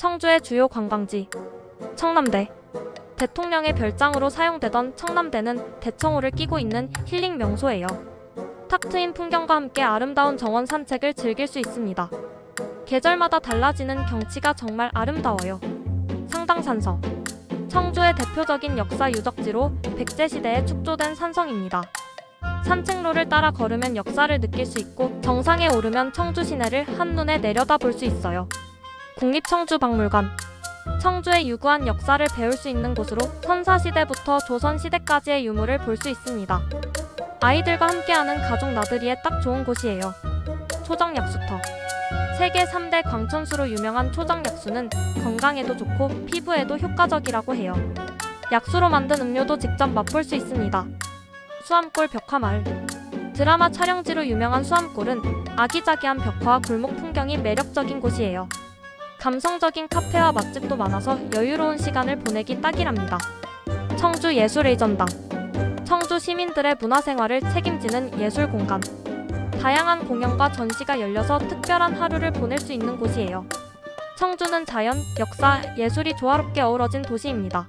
청주의 주요 관광지 청남대 대통령의 별장으로 사용되던 청남대는 대청호를 끼고 있는 힐링 명소예요. 탁 트인 풍경과 함께 아름다운 정원 산책을 즐길 수 있습니다. 계절마다 달라지는 경치가 정말 아름다워요. 상당산성 청주의 대표적인 역사 유적지로 백제시대에 축조된 산성입니다. 산책로를 따라 걸으면 역사를 느낄 수 있고 정상에 오르면 청주 시내를 한눈에 내려다 볼 수 있어요. 국립청주박물관 청주의 유구한 역사를 배울 수 있는 곳으로 선사시대부터 조선시대까지의 유물을 볼 수 있습니다. 아이들과 함께하는 가족 나들이에 딱 좋은 곳이에요. 초정약수터 세계 3대 광천수로 유명한 초정약수는 건강에도 좋고 피부에도 효과적이라고 해요. 약수로 만든 음료도 직접 맛볼 수 있습니다. 수암골 벽화마을 드라마 촬영지로 유명한 수암골은 아기자기한 벽화와 골목 풍경이 매력적인 곳이에요. 감성적인 카페와 맛집도 많아서 여유로운 시간을 보내기 딱이랍니다. 청주 예술의전당 청주 시민들의 문화생활을 책임지는 예술 공간 다양한 공연과 전시가 열려서 특별한 하루를 보낼 수 있는 곳이에요. 청주는 자연, 역사, 예술이 조화롭게 어우러진 도시입니다.